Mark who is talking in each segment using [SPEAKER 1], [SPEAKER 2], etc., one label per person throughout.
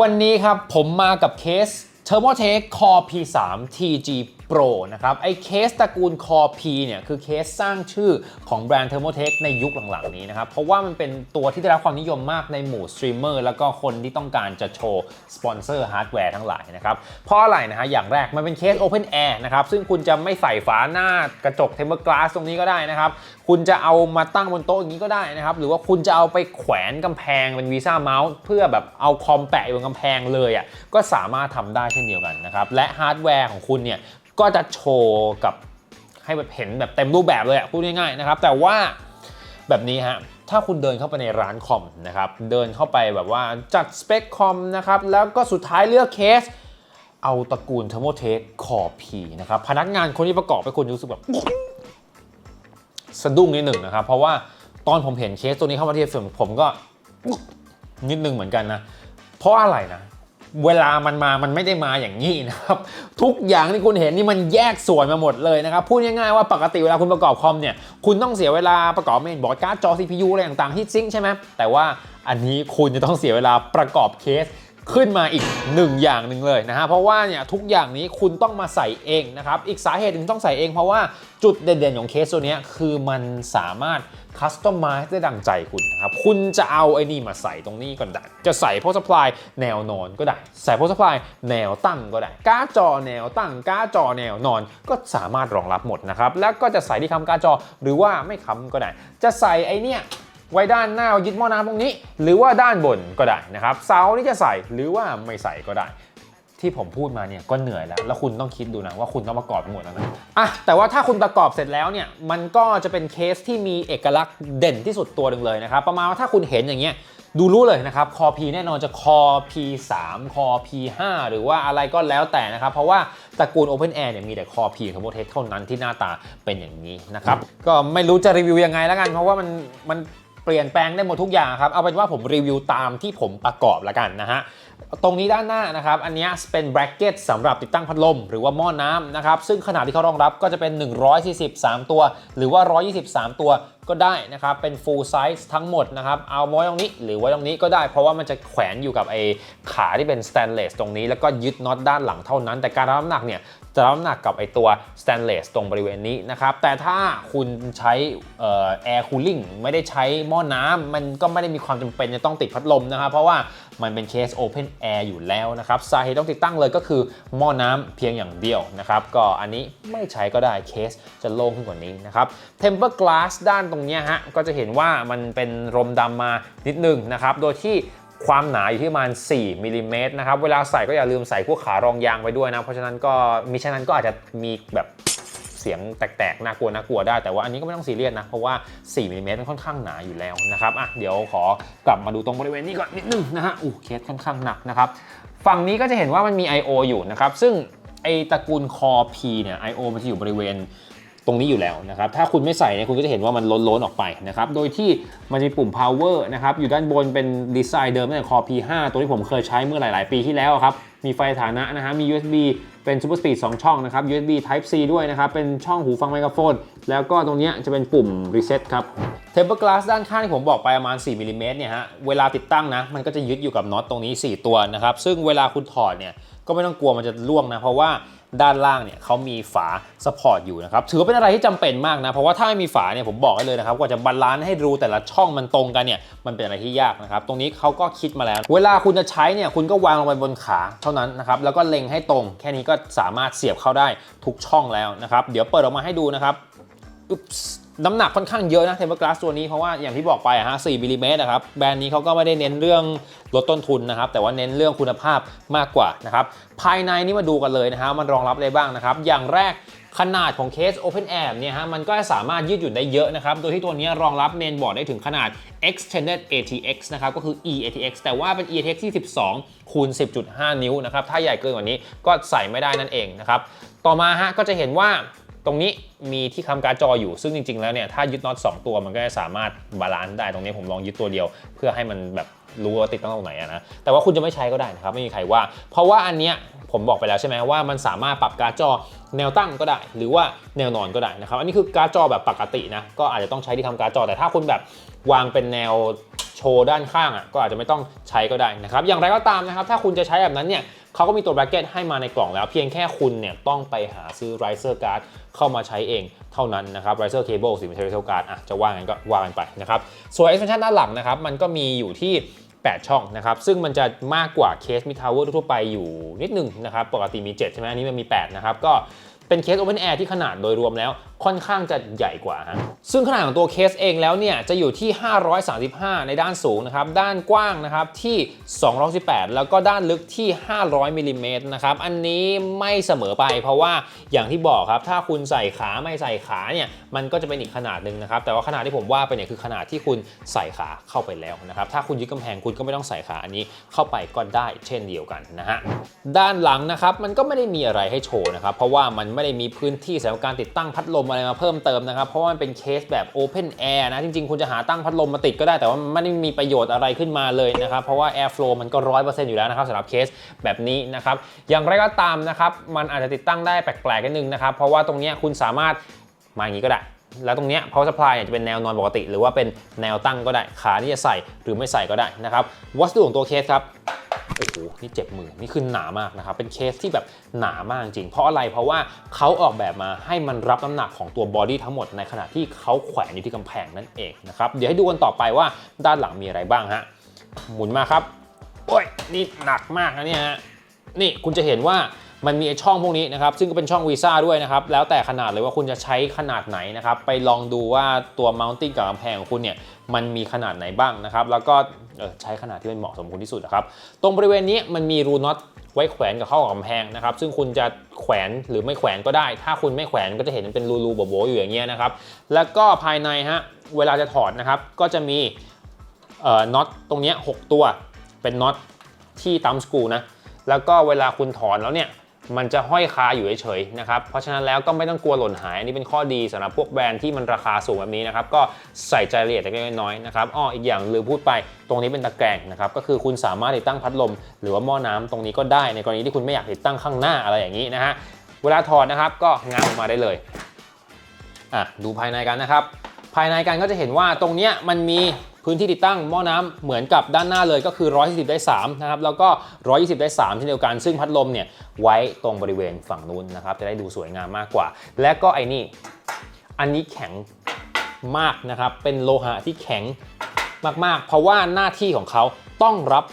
[SPEAKER 1] วันนี้ครับผมมากับเคส Thermotech Core P3 TG Pro นะครับ ไอเคสตระกูล Core P เนี่ยคือเคสสร้างชื่อของแบรนด์ Thermotech ในยุคหลังๆนี้นะครับ เพราะว่ามันเป็นตัวที่ได้รับความนิยมมากในหมู่สตรีมเมอร์แล้วก็คนที่ต้องการจะโชว์สปอนเซอร์ฮาร์ดแวร์ทั้งหลายนะครับ เพราะอะไรนะฮะอย่างแรกมันเป็นเคส Open Air นะครับ ซึ่งคุณจะไม่ใส่ฝาหน้ากระจก Tempered Glass ตรงนี้ก็ได้นะครับ คุณจะเอามาตั้งบนโต๊ะอย่างนี้ก็ได้นะครับ หรือว่าคุณจะเอาไปแขวนกำแพงเป็นวีซ่าเมาส์เพื่อแบบเอาคอมแปะบนกำแพงเลยอะก็สามารถทำได้เช่นเดียวกันนะครับและฮาร์ดแวร์ของคุณเนี่ย ก็จะโชว์กับให้แบบเห็นแบบเต็มรูปแบบเลยอะพูดง่ายๆนะครับ แต่ว่าแบบนี้ฮะถ้าคุณเดินเข้าไปในร้านคอมนะครับเดินเข้าไปแบบว่าจัดสเปคคอมนะครับแล้วก็สุดท้ายเลือกเคส เอาตระกูล Thermotech Core P นะครับพนักงานคนที่ประกอบไปคุณรู้สึกแบบสะดุ้งนิดหนึ่งนะครับ เพราะว่าตอนผมเห็นเคสตัวนี้เข้ามาที่ฟิล์มผมก็นิดนึงเหมือนกันนะ เพราะอะไรนะ เวลามันมา มันไม่ได้มาอย่างนี้นะครับ ทุกอย่างที่คุณเห็นนี่มันแยกส่วนมาหมดเลยนะครับ พูดง่ายๆว่าปกติเวลาคุณประกอบคอมเนี่ย คุณต้องเสียเวลาประกอบเมนบอร์ดการ์ดจอ CPU อะไรต่างๆที่ซิงใช่ไหมแต่ว่าอันนี้คุณจะต้องเสียเวลาประกอบเคส ขึ้นมาอีกหนึ่งอย่างหนึ่งเลยนะฮะเพราะว่าเนี่ยทุกอย่างนี้คุณต้องมาใส่เองนะครับอีกสาเหตุหนึ่งต้องใส่เองเพราะว่าจุดเด่นๆของเคสตัวนี้คือมันสามารถคัสตอมไมซ์ได้ดังใจคุณนะครับ คุณจะเอาไอ้นี่มาใส่ตรงนี้ก็ได้ จะใส่โพส p ลายแนวนอนก็ได้ ใส่โพส p ลายแนวตั้งก็ได้ การ์ดจอแนวตั้ง การ์ดจอแนวนอนก็สามารถรองรับหมดนะครับ แล้วก็จะใส่ที่คำการ์ดจอหรือว่าไม่คำก็ได้ จะใส่ไอ้เนี่ย ไว้ด้านหน้ายึดหม้อน้ำตรงนี้ หรือว่าด้านบนก็ได้นะครับเสานี่จะใส่หรือว่าไม่ใส่ก็ได้ ที่ผมพูดมาเนี่ยก็เหนื่อยแล้ว แล้วคุณต้องคิดดูนะว่าคุณต้องประกอบหมดแล้วนะอะแต่ว่าถ้าคุณประกอบเสร็จแล้วเนี่ยมันก็จะเป็นเคสที่มีเอกลักษณ์เด่นที่สุดตัวหนึ่งเลยนะครับประมาณว่าถ้าคุณเห็นอย่างเงี้ยดูรู้เลยนะครับ คอ P แน่นอนจะคอ P3 คอ P5 หรือว่าอะไรก็แล้วแต่นะครับ เพราะว่าตระกูล Open Air เนี่ยมีแต่คอ P ของโมเทสเท่านั้นที่หน้าตาเป็นอย่างนี้นะครับ ก็ไม่รู้จะรีวิวยังไงแล้วกัน เพราะว่ามันมัน ปลี่ยนแปลงได้หมดทุกอย่างครับ เอาเป็นว่าผมรีวิวตามที่ผมประกอบละกันนะฮะ ตรงนี้ด้านหน้านะครับ อันนี้เป็นแบรกเก็ตสำหรับติดตั้งพัดลม หรือว่าหม้อน้ำนะครับ ซึ่งขนาดที่เขารองรับก็จะเป็น 143 ตัว หรือว่า 123 ตัว ก็ได้นะครับ เป็น full size ทั้งหมดนะครับ เอาไว้ตรงนี้หรือไว้ตรงนี้ก็ได้ เพราะว่ามันจะแขวนอยู่กับไอ้ขาที่เป็น stainless ตรงนี้ แล้วก็ยึดน็อตด้านหลังเท่านั้น แต่การรับน้ำหนักเนี่ยจะรับน้ำหนักกับไอ้ตัว stainless ตรงบริเวณนี้นะครับ แต่ถ้าคุณใช้เอ่อ air cooling ไม่ได้ใช้หม้อน้ำมันก็ไม่ได้มีความจำเป็นจะต้องติดพัดลมนะครับ เพราะว่า มันเป็นเคส open air อยู่แล้วนะครับสาเหตุต้องติดตั้งเลยก็คือหม้อน้ำเพียงอย่างเดียวนะครับก็อันนี้ไม่ใช้ก็ได้เคสจะโล่งขึ้นกว่านี้นะครับ temper glass ด้านตรงนี้ฮะก็จะเห็นว่ามันเป็นรมดำมานิดนึงนะครับโดยที่ความหนาอยู่ที่ประมาณ 4มิลลิเมตรนะครับ เวลาใส่ก็อย่าลืมใส่พวกขารองยางไปด้วยนะ เพราะฉะนั้นก็มิฉะนั้นก็อาจจะมีแบบ สียงแตกๆน่ากลัวน่ากลัวได้ แต่ว่าอันนี้ก็ไม่ต้องซีเรียสนะ เพราะว่า4มิลลิเมตรมันค่อนข้างหนาอยู่แล้วนะครับอะเดี๋ยวขอกลับมาดูตรงบริเวณนี้ก่อนนิดนึงนะฮะอู้เคสค่อนข้างหนักนะครับฝั่งนี้ก็จะเห็นว่ามันมี I/O อยู่นะครับซึ่งไอตระกูล Core P เนี่ย I/O มันจะอยู่บริเวณ ตรงนี้อยู่แล้วนะครับถ้าคุณไม่ใส่เนี่ยคุณก็จะเห็นว่ามันล้นๆออกไปนะครับโดยที่มันจะมีปุ่ม power นะครับอยู่ด้านบนเป็นดีไซน์เดิมตั้งแต่ Core P5 ตัวที่ผมเคยใช้เมื่อหลาย ๆ ปีที่แล้วครับมีไฟฐานะนะฮะมี USB เป็น Super Speed 2 ช่องนะครับ USB Type C ด้วยนะครับเป็นช่องหูฟังไมโครโฟน แล้วก็ตรงนี้จะเป็นปุ่ม reset ครับ Temper Glass ด้านข้างที่ผมบอกไปประมาณ 4มิลลิเมตรเนี่ยฮะเวลาติดตั้งนะมันก็จะยึดอยู่กับน็อตตรงนี้ 4 ตัวนะครับซึ่งเวลาคุณถอดเนี่ยก็ไม่ต้องกลัวมันจะล่วงนะเพราะว่า ด้านล่างเนี่ยเขามีฝาสปอร์ตอยู่นะครับถือว่าเป็นอะไรที่จำเป็นมากนะ เพราะว่าถ้าไม่มีฝาเนี่ยผมบอกได้เลยนะครับกว่าจะบาลานซ์ให้รูแต่ละช่องมันตรงกันเนี่ยมันเป็นอะไรที่ยากนะครับ ตรงนี้เขาก็คิดมาแล้ว เวลาคุณจะใช้เนี่ยคุณก็วางลงไปบนขาเท่านั้นนะครับแล้วก็เล็งให้ตรง แค่นี้ก็สามารถเสียบเข้าได้ทุกช่องแล้วนะครับเดี๋ยวเปิดออกมาให้ดูนะครับอุ๊บ น้ำหนักค่อนข้างเยอะนะเทมเปอร์กลาสตัวนี้เพราะว่าอย่างที่บอกไปอะฮะ4มิลลิเมตรนะครับแบรนด์นี้เขาก็ไม่ได้เน้นเรื่องลดต้นทุนนะครับแต่ว่าเน้นเรื่องคุณภาพมากกว่านะครับภายในนี่มาดูกันเลยนะฮะมันรองรับอะไรบ้างนะครับอย่างแรกขนาดของเคส Open Air เนี่ยฮะมันก็สามารถยืดหยุ่นได้เยอะนะครับ โดยที่ตัวนี้รองรับเมนบอร์ดได้ถึงขนาด extended ATX นะครับ ก็คือ eATX แต่ว่าเป็น eATX ที่ 12 คูณ 10.5 นิ้วนะครับ ถ้าใหญ่เกินกว่านี้ก็ใส่ไม่ได้นั่นเองนะครับ ต่อมาฮะก็จะเห็นว่า ตรงนี้มีที่คำการ์ดจออยู่ซึ่งจริง ๆ แล้วเนี่ยถ้ายึดน็อต2ตัวมันก็จะสามารถบาลานซ์ได้ตรงนี้ผมลองยึดตัวเดียว เพื่อให้มันแบบรู้ว่าติดตั้งตรงไหนอะนะแต่ว่าคุณจะไม่ใช้ก็ได้นะครับไม่มีใครว่า เพราะว่าอันเนี้ยผมบอกไปแล้วใช่ไหมว่ามันสามารถปรับการ์ดจอแนวตั้งก็ได้ หรือว่าแนวนอนก็ได้นะครับอันนี้คือการ์ดจอแบบปกตินะก็อาจจะต้องใช้ที่ทำการ์ดจอ แต่ถ้าคุณแบบวางเป็นแนวโชว์ด้านข้างอะก็อาจจะไม่ต้องใช้ก็ได้นะครับอย่างไรก็ตามนะครับถ้าคุณจะใช้แบบนั้นเนี่ย เขาก็มีตัวแบรกเก็ตให้มาในกล่องแล้ว เพียงแค่คุณเนี่ยต้องไปหาซื้อ riser card เข้ามาใช้เองเท่านั้นนะครับ riser cable สิไม่ใช่ riser card อะจะว่ากันก็ว่ากันไปนะครับส่วน extension ด้านหลังนะครับมันก็มีอยู่ที่ 8 ช่องนะครับ ซึ่งมันจะมากกว่าเคสมิทาวเวอร์ทั่วไปอยู่นิดนึงนะครับ ปกติมี 7 ใช่ไหมอันนี้มันมี 8 นะครับ ก็เป็นเคส Open Air ที่ขนาดโดยรวมแล้ว ค่อนข้างจะใหญ่กว่าฮะซึ่งขนาดของตัวเคสเองแล้วเนี่ยจะอยู่ที่ 535 ในด้านสูงนะครับ ด้านกว้างนะครับที่ 218 แล้วก็ด้านลึกที่ 500มิลลิเมตรนะครับ อันนี้ไม่เสมอไป เพราะว่าอย่างที่บอกครับ ถ้าคุณใส่ขาไม่ใส่ขาเนี่ยมันก็จะเป็นอีกขนาดหนึ่งนะครับ แต่ว่าขนาดที่ผมว่าไปเนี่ยคือขนาดที่คุณใส่ขาเข้าไปแล้วนะครับ ถ้าคุณยึดกำแพงคุณก็ไม่ต้องใส่ขาอันนี้เข้าไปก็ได้เช่นเดียวกันนะฮะ ด้านหลังนะครับมันก็ไม่ได้มีอะไรให้โชว์นะครับ เพราะว่ามันไม่ได้มีพื้นที่สำหรับการติดตั้งพัดลมอะไรมาเพิ่มเติมนะครับ เพราะว่ามันเป็นเคสแบบ Open Air นะ จริงๆ คุณจะหาตั้งพัดลมมาติดก็ได้ แต่ว่ามันไม่ได้มีประโยชน์อะไรขึ้นมาเลยนะครับ เพราะว่า Airflow มันก็100%อยู่แล้วนะครับสำหรับเคสแบบนี้นะครับ อย่างไรก็ตามนะครับ มันอาจจะติดตั้งได้แปลกๆนิดนึงนะครับ เพราะว่าตรงนี้คุณสามารถมาอย่างนี้ก็ได้แล้วตรงนี้ power supply เนี่ยจะเป็นแนวนอนปกติ หรือว่าเป็นแนวตั้งก็ได้ ขาที่จะใส่หรือไม่ใส่ก็ได้นะครับ วัสดุของตัวเคสครับ โอ้โหนี่เจ็บมือนี่คือหนามากนะครับเป็นเคสที่แบบหนามากจริง เพราะอะไรเพราะว่าเขาออกแบบมาให้มันรับน้ำหนักของตัวบอดี้ทั้งหมดในขณะที่เขาแขวนอยู่ที่กำแพงนั่นเองนะครับเดี๋ยวให้ดูกันต่อไปว่าด้านหลังมีอะไรบ้างฮะหมุนมาครับโอ้ยนี่หนักมากนะเนี่ยฮะนี่คุณจะเห็นว่า มันมีช่องพวกนี้นะครับ ซึ่งก็เป็นช่องวีซ่าด้วยนะครับ แล้วแต่ขนาดเลยว่าคุณจะใช้ขนาดไหนนะครับ ไปลองดูว่าตัว mounting กับกำแพงของคุณเนี่ย มันมีขนาดไหนบ้างนะครับ แล้วก็ใช้ขนาดที่เป็นเหมาะสมคุณที่สุดนะครับ ตรงบริเวณนี้มันมีรูน็อตไว้แขวนกับเข้ากับกำแพงนะครับ ซึ่งคุณจะแขวนหรือไม่แขวนก็ได้ ถ้าคุณไม่แขวนก็จะเห็นเป็นรูๆโบๆอยู่อย่างเงี้ยนะครับ แล้วก็ภายในฮะ เวลาจะถอดนะครับ ก็จะมีเอ่อน็อตตรงเนี้ย6ตัว เป็นน็อตที่ตัมสกูนะ แล้วก็เวลาคุณถอนแล้วเนี่ย มันจะห้อยคาอยู่เฉยๆนะครับ เพราะฉะนั้นแล้วก็ไม่ต้องกลัวหล่นหาย อันนี้เป็นข้อดีสำหรับพวกแบรนด์ที่มันราคาสูงแบบนี้นะครับ ก็ใส่ใจรายละเอียดเล็กน้อยนะครับ อ้อ อีกอย่างลืมพูดไป ตรงนี้เป็นตะแกรงนะครับ ก็คือคุณสามารถติดตั้งพัดลม หรือว่าหม้อน้ำตรงนี้ก็ได้ ในกรณีที่คุณไม่อยากติดตั้งข้างหน้าอะไรอย่างนี้นะฮะ เวลาถอดนะครับ ก็งางออกมาได้เลย อะ ดูภายในกันนะครับ ภายในกันก็จะเห็นว่าตรงเนี้ยมันมี พื้นที่ติดตั้งหม้อน้ำเหมือนกับด้านหน้าเลยก็คือ120ได้3นะครับแล้วก็ 120 ได้3เช่นเดียวกัน ซึ่งพัดลมเนี่ยไว้ตรงบริเวณฝั่งนู้นนะครับจะได้ดูสวยงามมากกว่า และก็ไอ้นี่อันนี้แข็งมากนะครับเป็นโลหะที่แข็งมากๆ เพราะว่าหน้าที่ของเขาต้องรับ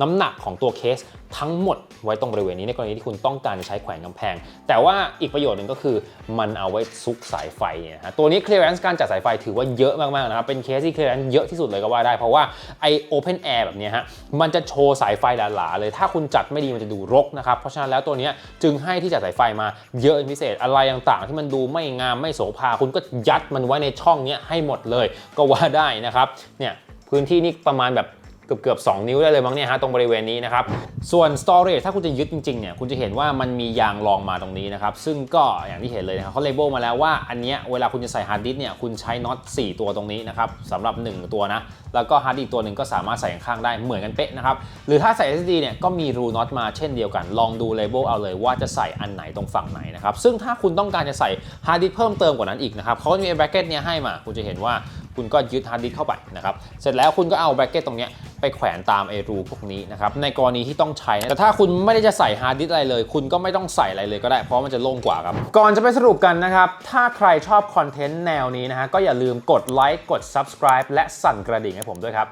[SPEAKER 1] น้ำหนักของตัวเคส ทั้งหมดไว้ตรงบริเวณนี้ในกรณีที่คุณต้องการจะใช้แขวนกำแพง แต่ว่าอีกประโยชน์หนึ่งก็คือมันเอาไว้ซุกสายไฟเนี่ยฮะตัวนี้ clearance การจัดสายไฟถือว่าเยอะมากๆนะครับเป็นเคสที่ clearance เยอะที่สุดเลยก็ว่าได้ เพราะว่าไอ open air แบบนี้ฮะมันจะโชว์สายไฟหลาๆเลยถ้าคุณจัดไม่ดีมันจะดูรกนะครับเพราะฉะนั้นแล้วตัวนี้จึงให้ที่จัดสายไฟมาเยอะพิเศษอะไรต่างๆ ที่มันดูไม่งามไม่โสภาคุณก็ยัดมันไว้ในช่องนี้ให้หมดเลยก็ว่าได้นะครับเนี่ยพื้นที่นี่ประมาณแบบ เกือบเกือบ2นิ้วได้เลยมั้งเนี่ยฮะตรงบริเวณนี้นะครับ ส่วน storage ถ้าคุณจะยึดจริงๆเนี่ยคุณจะเห็นว่ามันมียางรองมาตรงนี้นะครับ ซึ่งก็อย่างที่เห็นเลยนะครับเขาเลเบลมาแล้วว่าอันเนี้ยเวลาคุณจะใส่ฮาร์ดดิสเนี่ยคุณใช้น็อต4 ตัวตรงนี้นะครับสำหรับ 1 ตัวนะ แล้วก็ฮาร์ดดิสก์ตัวหนึ่งก็สามารถใส่ข้างได้เหมือนกันเป๊ะนะครับหรือถ้าใส่ SSD เนี่ยก็มีรูน็อตมาเช่นเดียวกัน ลองดูเลเบลเอาเลยว่าจะใส่อันไหนตรงฝั่งไหนนะครับซึ่งถ้าคุณต้องการจะใส่ฮาร์ดดิสเพิ่มเติมกว่านั้นอีกนะครับเขาจะมีแบรกเก็ตเนี่ยให้มา คุณจะเห็นว่าคุณก็ยึดฮาร์ดดิสเข้าไปนะครับเสร็จแล้วคุณก็เอาแบรกเก็ตตรงเนี้ย ไปแขวนตามไอรูพวกนี้นะครับในกรณีที่ต้องใช้นะแต่ถ้าคุณไม่ได้จะใส่ฮาร์ดดิสก์อะไรเลย คุณก็ไม่ต้องใส่อะไรเลยก็ได้เพราะมันจะโล่งกว่าครับ ก่อนจะไปสรุปกันนะครับถ้าใครชอบคอนเทนต์แนวนี้นะฮะก็อย่าลืมกดไลค์กด subscribe และสั่นกระดิ่งให้ผมด้วยครับ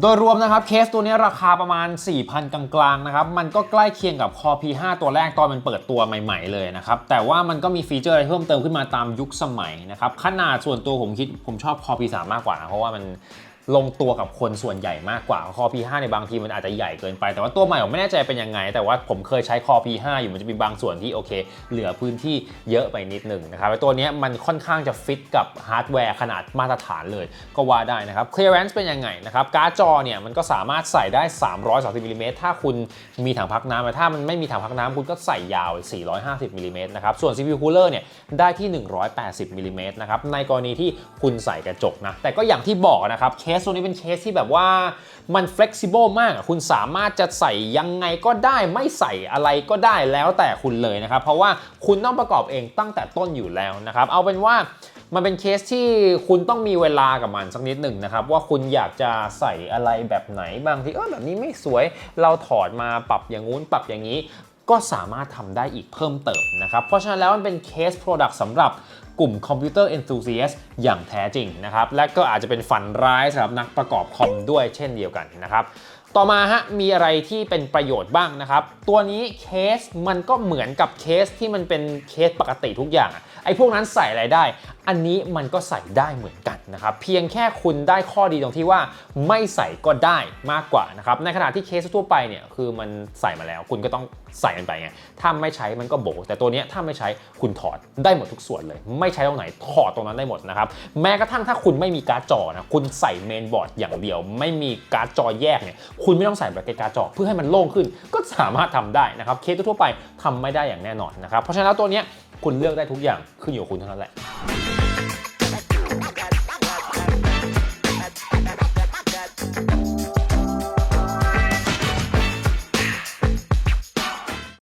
[SPEAKER 1] โดยรวมนะครับเคสตัวนี้ราคาประมาณ 4,000 กลางๆนะครับมันก็ใกล้เคียงกับ Core P5 ตัวแรกตอนมันเปิดตัวใหม่ ๆเลยนะครับแต่ว่ามันก็มีฟีเจอร์อะไรเพิ่มเติมขึ้นมาตามยุคสมัยนะครับขนาดส่วนตัวผมคิดผมชอบ Core P3 มากกว่านะเพราะว่ามัน ลงตัวกับคนส่วนใหญ่มากกว่า Core P5 ในบางทีมันอาจจะใหญ่เกินไป แต่ว่าตัวใหม่ผมไม่แน่ใจเป็นยังไง แต่ว่าผมเคยใช้ Core P5 อยู่มันจะมีบางส่วนที่โอเค เหลือพื้นที่เยอะไปนิดหนึ่งนะครับตัวนี้มันค่อนข้างจะฟิตกับฮาร์ดแวร์ขนาดมาตรฐานเลยก็ว่าได้นะครับ clearance เป็นยังไงนะครับการ์ดจอเนี่ยมันก็สามารถใส่ได้ 330มิลลิเมตรถ้าคุณมีถังพักน้ำแต่ถ้ามันไม่มีถังพักน้ำคุณก็ใส่ยาว 450มิลลิเมตรนะครับส่วน CPU cooler เนี่ยได้ที่ 180มิลลิเมตรนะครับในกรณีที่คุณใส่กระจกนะแต่ก็อย่างที่บอกนะครับเคสตัวนี้เป็นเคสที่แบบว่ามัน flexible มากคุณสามารถจะใส่ยังไงก็ได้ไม่ใส่อะไรก็ได้แล้วแต่คุณเลยนะครับ เพราะว่าคุณต้องประกอบเองตั้งแต่ต้นอยู่แล้วนะครับ เอาเป็นว่ามันเป็นเคสที่คุณต้องมีเวลากับมันสักนิดหนึ่งนะครับว่าคุณอยากจะใส่อะไรแบบไหนบางทีเออแบบนี้ไม่สวยเราถอดมาปรับอย่างงู้นปรับอย่างนี้ ก็สามารถทำได้อีกเพิ่มเติมนะครับ เพราะฉะนั้นแล้วมันเป็นเคส Product สำหรับกลุ่มคอมพิวเตอร์ enthusiast อย่างแท้จริงนะครับ และก็อาจจะเป็นฝันร้ายสำหรับนักประกอบคอมด้วยเช่นเดียวกันนะครับต่อมาฮะมีอะไรที่เป็นประโยชน์บ้างนะครับ ตัวนี้เคสมันก็เหมือนกับเคสที่มันเป็นเคสปกติทุกอย่าง ไอ้พวกนั้นใส่อะไรได้ อันนี้มันก็ใส่ได้เหมือนกันนะครับเพียงแค่คุณได้ข้อดีตรงที่ว่าไม่ใส่ก็ได้มากกว่านะครับในขณะที่เคสทั่วไปเนี่ยคือมันใส่มาแล้ว คุณก็ต้อง ใส่มันไปไง ถ้าไม่ใช้มันก็โบ แต่ตัวนี้ถ้าไม่ใช้คุณถอดได้หมดทุกส่วนเลย ไม่ใช้ตรงไหนถอดตรงนั้นได้หมดนะครับ แม้กระทั่งถ้าคุณไม่มีการ์ดจอนะ คุณใส่เมนบอร์ดอย่างเดียว ไม่มีการ์ดจอแยกเนี่ย คุณไม่ต้องใส่แบตเตอรี่การ์ดจอเพื่อให้มันโล่งขึ้น ก็สามารถทำได้นะครับ เคสทั่วไปทำไม่ได้อย่างแน่นอนนะครับ เพราะฉะนั้นตัวนี้คุณเลือกได้ทุกอย่างขึ้นอยู่กับคุณเท่านั้นแหละ